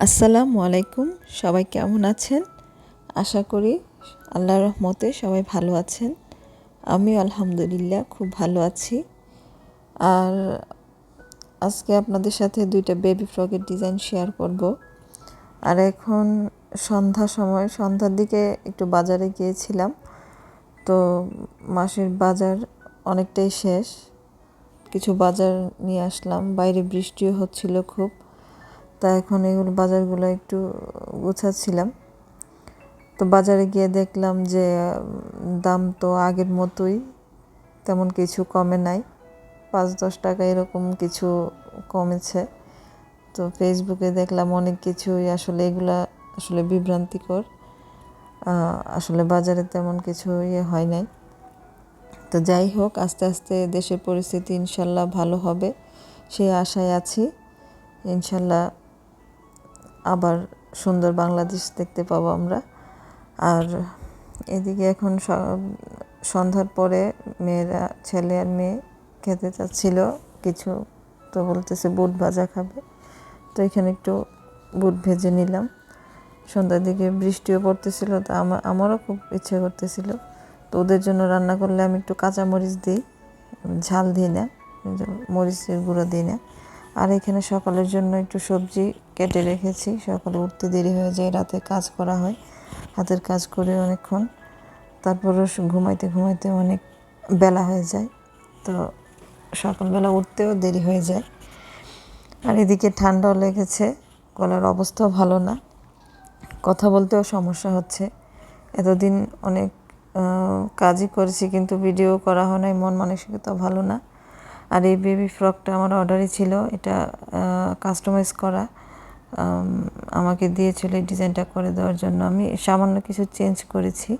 আসসালামু আলাইকুম। সবাই কেমন আছেন? আশা করি আল্লাহর রহমতে সবাই ভালো আছেন। আমি আলহামদুলিল্লাহ খুব ভালো আছি। আর আজকে আপনাদের সাথে দুইটা বেবি ফ্রকের ডিজাইন শেয়ার করব। আর এখন সন্ধ্যা সময়, সন্ধ্যার দিকে একটু বাজারে গিয়েছিলাম। তো মাসের বাজার অনেকটাই শেষ। কিছু বাজার নিয়ে আসলাম। বাইরে বৃষ্টিও হচ্ছিল খুব। তা এখন এগুলো বাজারগুলো একটু গুছাচ্ছিলাম। তো বাজারে গিয়ে দেখলাম যে দাম তো আগের মতোই, তেমন কিছু কমে নাই। পাঁচ দশ টাকা এরকম কিছু কমেছে। তো ফেসবুকে দেখলাম অনেক কিছুই আসলে এগুলা আসলে বিভ্রান্তিকর। আসলে বাজারে তেমন কিছু ইয়ে হয় নাই। তো যাই হোক, আস্তে আস্তে দেশের পরিস্থিতি ইনশাল্লাহ ভালো হবে সেই আশায় আছি। ইনশাল্লাহ আবার সুন্দর বাংলাদেশ দেখতে পাবো আমরা। আর এদিকে এখন সন্ধ্যার পরে মেয়েরা, ছেলে আর মেয়ে খেতে চাচ্ছিল। কিছু তো বলতেছে বুট ভাজা খাবে। তো এখানে একটু বুট ভেজে নিলাম। সন্ধ্যার দিকে বৃষ্টিও পড়তেছিল, তো আমার আমারও খুব ইচ্ছে করতেছিল। তো ওদের জন্য রান্না করলে আমি একটু কাঁচা মরিচ দিই, ঝাল দিই না মরিচের গুঁড়ো দিই না। আর এখানে সকালের জন্য একটু সবজি কেটে রেখেছি। সকালে উঠতে দেরি হয়ে যায়, রাতে কাজ করা হয়, হাতের কাজ করে অনেকক্ষণ। তারপরও ঘুমাইতে ঘুমাইতে অনেক বেলা হয়ে যায়, তো সকালবেলা উঠতেও দেরি হয়ে যায়। আর এদিকে ঠান্ডাও লেগেছে, গলার অবস্থাও ভালো না। কথা বলতেও সমস্যা হচ্ছে। এতদিন অনেক কাজই করেছি কিন্তু ভিডিও করা হয় নাই, মন মানসিকতা ভালো না। আর এই বেবি ফ্রকটা আমার অর্ডারই ছিল। এটা কাস্টমাইজ করা। আমাকে দিয়েছিল এই ডিজাইনটা করে দেওয়ার জন্য। আমি সামান্য কিছু চেঞ্জ করেছি।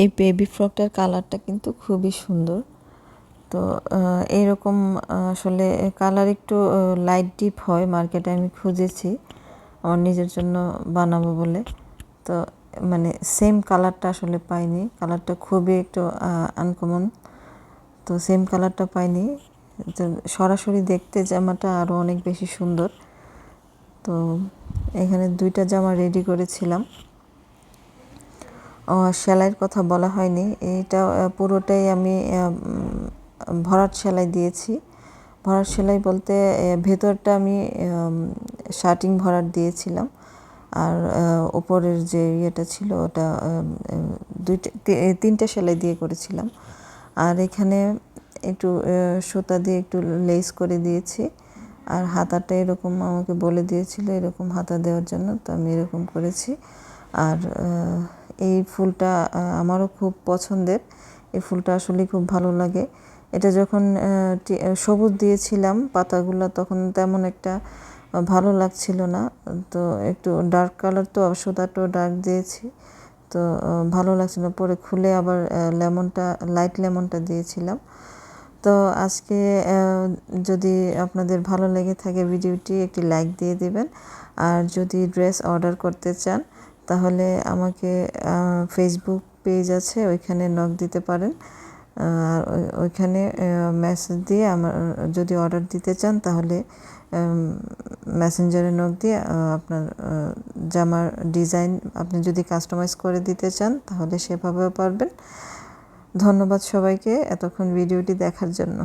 এই বেবি ফ্রকটার কালারটা কিন্তু খুবই সুন্দর। তো এইরকম আসলে কালার একটু লাইট ডিপ হয় মার্কেটে আমি খুঁজেছি। আমার নিজের জন্য বানাবো বলে। তো মানে সেম কালারটা আসলে পাইনি। কালারটা খুবই একটু আনকমন তো সেম কালারটা পাইনি। সরাসরি দেখতে জামাটা আরও অনেক বেশি সুন্দর। তো এখানে দুইটা জামা রেডি করেছিলাম। সেলাইয়ের কথা বলা হয়নি। এইটা পুরোটাই আমি ভরাট সেলাই দিয়েছি। ভরাট সেলাই বলতে ভেতরটা আমি শার্টিং ভরাট দিয়েছিলাম। আর ওপরের যে ইয়েটা ছিল ওটা দুইটা তিনটা সেলাই দিয়ে করেছিলাম। আর এখানে একটু সুতা দিয়ে একটু লেস করে দিয়েছি। আর হাতাটা এরকম আমাকে বলে দিয়েছিল এরকম হাতা দেওয়ার জন্য, তো আমি এরকম করেছি। আর এই ফুলটা আমারও খুব পছন্দের। এই ফুলটা আসলে খুব ভালো লাগে। এটা যখন সবুজ দিয়েছিলাম পাতাগুলো, তখন তেমন একটা ভালো লাগছিল না। তো একটু ডার্ক কালার তো, সুতাটাও ডার্ক দিয়েছি। তো ভালো লাগছিল। পরে খুলে আবার লেমনটা লাইট লেমনটা দিয়েছিলাম। তো আজকে যদি আপনাদের ভালো লেগে থাকে ভিডিওটি, একটি লাইক দিয়ে দিবেন। আর যদি ড্রেস অর্ডার করতে চান, তাহলে আমাকে ফেসবুক পেজ আছে, ওইখানে নক দিতে পারেন। আর ওইখানে মেসেজ দিয়ে আমার, যদি অর্ডার দিতে চান তাহলে মেসেঞ্জারে নক দিয়ে আপনার জামার ডিজাইন আপনি যদি কাস্টমাইজ করে দিতে চান তাহলে সেভাবেও পারবেন। ধন্যবাদ সবাইকে এতক্ষণ ভিডিওটি দেখার জন্য।